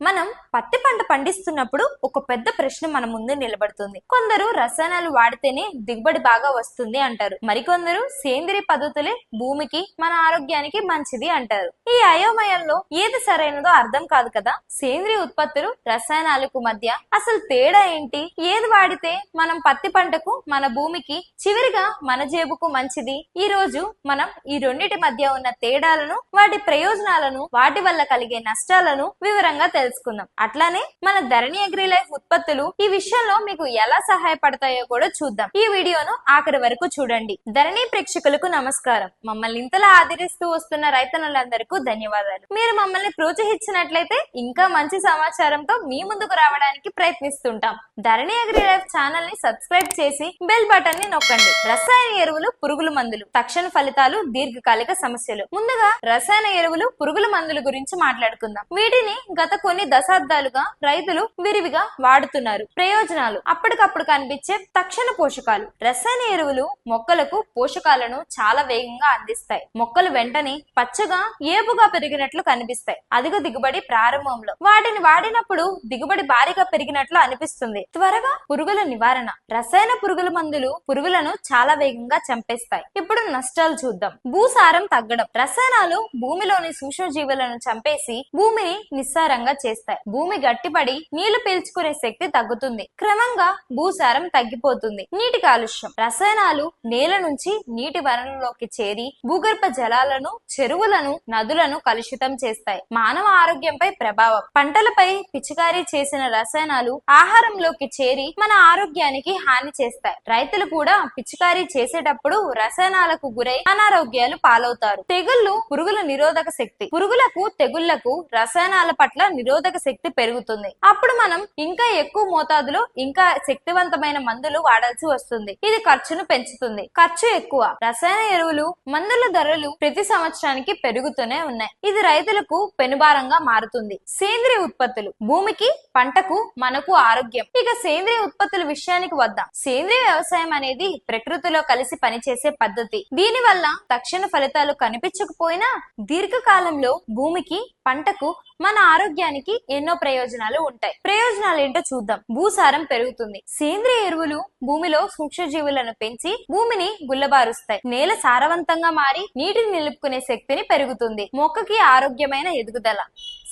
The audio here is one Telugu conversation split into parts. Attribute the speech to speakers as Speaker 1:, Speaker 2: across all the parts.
Speaker 1: మనం పత్తి పంట పండిస్తున్నప్పుడు ఒక పెద్ద ప్రశ్న మన ముందు నిలబడుతుంది. కొందరు రసాయనాలు వాడితేనే దిగుబడి బాగా వస్తుంది అంటారు. మరికొందరు సేంద్రియ పద్ధతులే భూమికి మన ఆరోగ్యానికి మంచిది అంటారు. ఈ అయోమయంలో ఏది సరైనదో అర్థం కాదు కదా? సేంద్రియ ఉత్పత్తులు రసాయనాలకు మధ్య అసలు తేడా ఏంటి? ఏది వాడితే మనం పత్తి పంటకు మన భూమికి చివరిగా మన జేబుకు మంచిది? ఈ రోజు మనం ఈ రెండిటి మధ్య ఉన్న తేడాలను వాటి ప్రయోజనాలను వాటి వల్ల కలిగే నష్టాలను వివరంగా తెలుసుకుందాం. అట్లానే మన ధరణి అగ్రి లైఫ్ ఉత్పత్తులు ఈ విషయంలో మీకు ఎలా సహాయపడతాయో కూడా చూద్దాం. ఈ వీడియోను ఆఖరి వరకు చూడండి. ధరణి ప్రేక్షకులకు నమస్కారం. మమ్మల్ని ఇంతలా ఆదరిస్తూ వస్తున్న రైతన్నులందరికీ ధన్యవాదాలు. మీరు మమ్మల్ని ప్రోత్సహించినట్లయితే ఇంకా మంచి సమాచారంతో మీ ముందుకు రావడానికి ప్రయత్నిస్తుంటాం. ధరణి అగ్రి లైఫ్ ఛానల్ని సబ్స్క్రైబ్ చేసి బెల్ బటన్ని నొక్కండి. రసాయన ఎరువులు పురుగుల మందులు తక్షణ ఫలితాలు దీర్ఘకాలిక సమస్యలు. ముందుగా రసాయన ఎరువులు పురుగుల మందుల గురించి మాట్లాడుకుందాం. వీటిని గత కొన్ని దశ దశాబ్దాలుగా రైతులు విరివిగా వాడుతున్నారు. ప్రయోజనాలు అప్పటికప్పుడు కనిపించే తక్షణ పోషకాలు. రసాయన ఎరువులు మొక్కలకు పోషకాలను చాలా వేగంగా అందిస్తాయి. మొక్కలు వెంటనే పచ్చగా ఏపుగా పెరిగినట్లు కనిపిస్తాయి. అధిక దిగుబడి ప్రారంభంలో. వాటిని వాడినప్పుడు దిగుబడి భారీగా పెరిగినట్లు అనిపిస్తుంది. త్వరగా పురుగుల నివారణ. రసాయన పురుగుల మందులు పురుగులను చాలా వేగంగా చంపేస్తాయి. ఇప్పుడు నష్టాలు చూద్దాం. భూసారం తగ్గడం. రసాయనాలు భూమిలోని సూక్ష్మజీవులను చంపేసి భూమిని నిస్సారంగా చేస్తాయి. భూమి గట్టిపడి నీళ్ళు పీల్చుకునే శక్తి తగ్గుతుంది. క్రమంగా భూసారం తగ్గిపోతుంది. నీటి కాలుష్యం. రసాయనాలు నేల నుంచి నీటి వనరులోకి చేరి భూగర్భ జలాలను చెరువులను నదులను కలుషితం చేస్తాయి. మానవ ఆరోగ్యంపై ప్రభావం. పంటలపై పిచికారీ చేసిన రసాయనాలు ఆహారంలోకి చేరి మన ఆరోగ్యానికి హాని చేస్తాయి. రైతులు కూడా పిచికారీ చేసేటప్పుడు రసాయనాలకు గురై అనారోగ్యాలు పాలవుతారు. తెగుళ్ళు పురుగుల నిరోధక శక్తి. పురుగులకు తెగుళ్ళకు రసాయనాల పట్ల నిరోధక శక్తి పెరుగుతుంది. అప్పుడు మనం ఇంకా ఎక్కువ మోతాదులో ఇంకా శక్తివంతమైన మందులు వాడాల్సి వస్తుంది. ఇది ఖర్చును పెంచుతుంది. ఖర్చు ఎక్కువ. రసాయన ఎరువులు మందుల ధరలు ప్రతి సంవత్సరానికి పెరుగుతూనే ఉన్నాయి. ఇది రైతులకు పెనుభారంగా మారుతుంది. సేంద్రియ ఉత్పత్తులు. భూమికి పంటకు మనకు ఆరోగ్యం. ఇక సేంద్రియ ఉత్పత్తుల విషయానికి వద్దాం. సేంద్రియ వ్యవసాయం అనేది ప్రకృతిలో కలిసి పనిచేసే పద్ధతి. దీని వల్ల తక్షణ ఫలితాలు కనిపించకపోయినా దీర్ఘకాలంలో భూమికి పంటకు మన ఆరోగ్యానికి ఎన్నో ప్రయోజనాలు ఉంటాయి. ప్రయోజనాలు ఏంటో చూద్దాం. భూసారం పెరుగుతుంది. సేంద్రియ ఎరువులు భూమిలో సూక్ష్మజీవులను పెంచి భూమిని గుల్లబారుస్తాయి. నేల సారవంతంగా మారి నీటిని నిలుపుకునే శక్తిని పెరుగుతుంది. మొక్కకి ఆరోగ్యమైన ఎదుగుదల.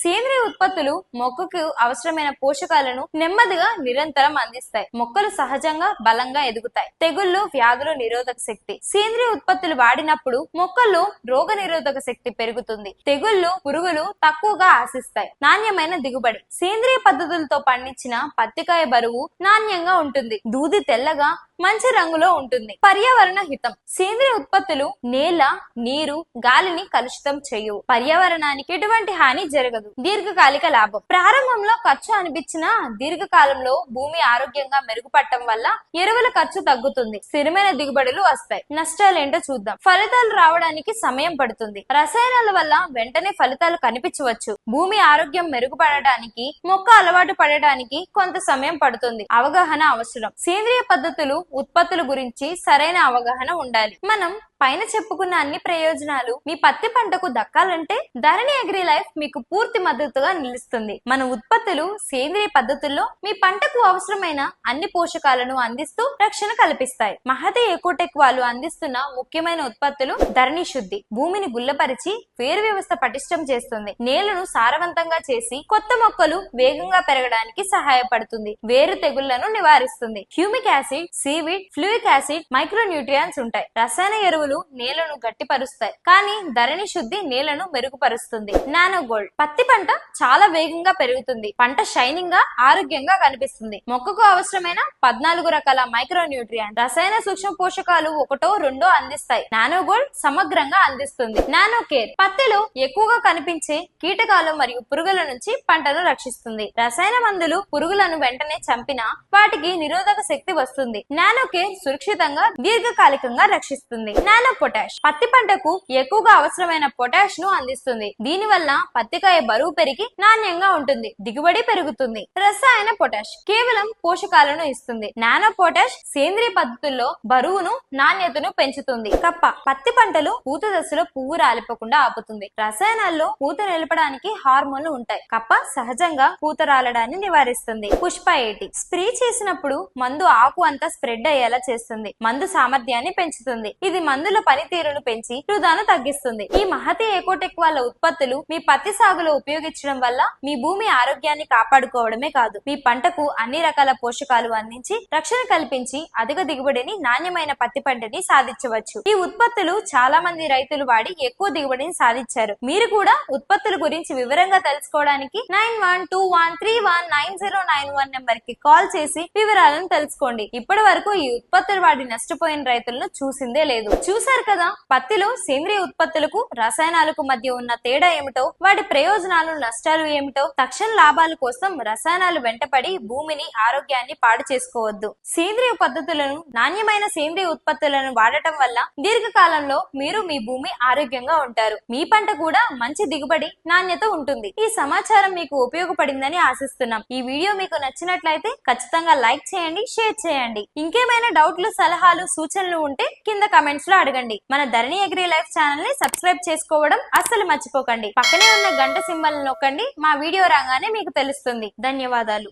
Speaker 1: సేంద్రియ ఉత్పత్తులు మొక్కకు అవసరమైన పోషకాలను నెమ్మదిగా నిరంతరం అందిస్తాయి. మొక్కలు సహజంగా బలంగా ఎదుగుతాయి. తెగుళ్ళు వ్యాధుల నిరోధక శక్తి. సేంద్రియ ఉత్పత్తులు వాడినప్పుడు మొక్కల్లో రోగ నిరోధక శక్తి పెరుగుతుంది. తెగుళ్ళు పురుగులు తక్కువగా ఆశిస్తాయి. నాణ్యమైన దిగుబడి. సేంద్రియ పద్ధతులతో పండించిన పత్తికాయ బరువు నాణ్యంగా ఉంటుంది. దూది తెల్లగా మంచి రంగులో ఉంటుంది. పర్యావరణ హితం. సేంద్రియ ఉత్పత్తులు నేల నీరు గాలిని కలుషితం చేయవు. పర్యావరణానికి ఎటువంటి హాని జరగదు. దీర్ఘకాలిక లాభం. ప్రారంభంలో ఖర్చు అనిపించిన దీర్ఘకాలంలో భూమి ఆరోగ్యంగా మెరుగుపడటం వల్ల ఎరువుల ఖర్చు తగ్గుతుంది. స్థిరమైన దిగుబడులు వస్తాయి. నష్టాలు ఏంటో చూద్దాం. ఫలితాలు రావడానికి సమయం పడుతుంది. రసాయనాల వల్ల వెంటనే ఫలితాలు కనిపించవచ్చు. భూమి ఆరోగ్యం మెరుగుపడటానికి మొక్క అలవాటు పడటానికి కొంత సమయం పడుతుంది. అవగాహన అవసరం. సేంద్రియ పద్ధతులు ఉత్పత్తుల గురించి సరైన అవగాహన ఉండాలి. మనం పైన చెప్పుకున్న అన్ని ప్రయోజనాలు మీ పత్తి పంటకు దక్కాలంటే ధరణి అగ్రి లైఫ్ మీకు పూర్తి మద్దతుగా నిలుస్తుంది. మన ఉత్పత్తులు సేంద్రియ పద్ధతుల్లో మీ పంటకు అవసరమైన అన్ని పోషకాలను అందిస్తూ రక్షణ కల్పిస్తాయి. మహతి ఎకోటెక్ వాళ్ళు అందిస్తున్న ముఖ్యమైన ఉత్పత్తులు ధరణి శుద్ధి. భూమిని గుల్లపరిచి వేరు వ్యవస్థ పటిష్టం చేస్తుంది. నేలను సారవంతంగా చేసి కొత్త మొక్కలు వేగంగా పెరగడానికి సహాయపడుతుంది. వేరు తెగుళ్ళను నివారిస్తుంది. Humic acid seaweed fulvic acid micronutrients ఉంటాయి. రసాయన ఎరువులు నేలను గట్టిపరుస్తాయి. కానీ ధరణి శుద్ధి నేలను మెరుగుపరుస్తుంది. Nano gold. పత్తి పంట చాలా వేగంగా పెరుగుతుంది. పంట షైనింగ్గా ఆరోగ్యంగా కనిపిస్తుంది. మొక్కకు అవసరమైన పద్నాలుగు రకాల మైక్రో న్యూట్రియంట్ రసాయన సూక్ష్మ పోషకాలు ఒకటో రెండో అందిస్తాయి. నానో గోల్డ్ సమగ్రంగా అందిస్తుంది. నానో కేర్ పత్తిలో ఎక్కువగా కనిపించే కీటకాలు మరియు పురుగుల నుంచి పంటను రక్షిస్తుంది. రసాయన మందులు పురుగులను వెంటనే చంపినా వాటికి నిరోధక శక్తి వస్తుంది. నానో కేర్ సురక్షితంగా దీర్ఘకాలికంగా రక్షిస్తుంది. నానో పొటాష్ పత్తి పంటకు ఎక్కువగా అవసరమైన పొటాష్ను అందిస్తుంది. దీని వల్ల పత్తికాయ బరువు పెరిగి నాణ్యంగా ఉంటుంది. దిగుబడి పెరుగుతుంది. రసాయన పొటాష్ కేవలం పోషకాలను ఇస్తుంది. నానో పొటాష్ సేంద్రియ పద్ధతుల్లో బరువును నాణ్యతను పెంచుతుంది. కప్ప పత్తి పంటలు పూత దశలో పువ్వు రాలిపోకుండా ఆపుతుంది. రసాయనాల్లో పూత నిలపడానికి హార్మోన్లు ఉంటాయి. కప్ప సహజంగా పూత రాలడాన్ని నివారిస్తుంది. పుష్ప ఏటి స్ప్రే చేసినప్పుడు మందు ఆకు అంతా స్ప్రెడ్ అయ్యేలా చేస్తుంది. మందు సామర్థ్యాన్ని పెంచుతుంది. ఇది మందుల పనితీరును పెంచి వృధాను తగ్గిస్తుంది. ఈ మహతి ఏకోటెక్ వాళ్ళ ఉత్పత్తులు మీ పత్తి సాగులో ఉపయోగించడం వల్ల మీ భూమి ఆరోగ్యాన్ని కాపాడుకోవడమే కాదు. మీ పంటకు అన్ని రకాల పోషకాలు అందించి రక్షణ కల్పించి అధిక దిగుబడిని నాణ్యమైన పత్తి పంటని సాధించవచ్చు. ఈ ఉత్పత్తులు చాలా మంది రైతులు వాడి ఎక్కువ దిగుబడిని సాధించారు. మీరు కూడా ఉత్పత్తుల గురించి వివరంగా తెలుసుకోవడానికి nine one two one three one nine zero nine one నెంబర్కి కాల్ చేసి వివరాలను తెలుసుకోండి. ఇప్పటి వరకు ఈ ఉత్పత్తులు వాడి నష్టపోయిన రైతులను చూసిందే లేదు. చూశారు కదా పత్తిలో సేంద్రియ ఉత్పత్తులకు రసాయనాలకు మధ్య ఉన్న తేడా ఏమిటో వాటి ప్రయోజనాలు నష్టాలు ఏమిటో తక్షణ లాభాల కోసం రసాయనాలు వెంటపడి భూమిని ఆరోగ్యాన్ని పాడు చేసుకోవద్దు. సేంద్రియ పద్ధతులను నాణ్యమైన సేంద్రియ ఉత్పత్తులను వాడటం వల్ల దీర్ఘకాలంలో మీరు మీ భూమి ఆరోగ్యంగా ఉంటారు. మీ పంట కూడా మంచి దిగుబడి నాణ్యత ఉంటుంది. ఈ సమాచారం మీకు ఉపయోగపడిందని ఆశిస్తున్నాం. ఈ వీడియో మీకు నచ్చినట్లయితే ఖచ్చితంగా లైక్ చేయండి షేర్ చేయండి. ఇంకేమైనా డౌట్లు సలహాలు సూచనలు ఉంటే కింద కమెంట్స్లో అడగండి. మన ధరణి అగ్రి లైఫ్ ఛానల్ని సబ్స్క్రైబ్ చేసుకోవడం అస్సలు మర్చిపోకండి. పక్కనే ఉన్న గంట సింబల్ నొక్కండి మా వీడియో రాగానే మీకు తెలుస్తుంది. ధన్యవాదాలు.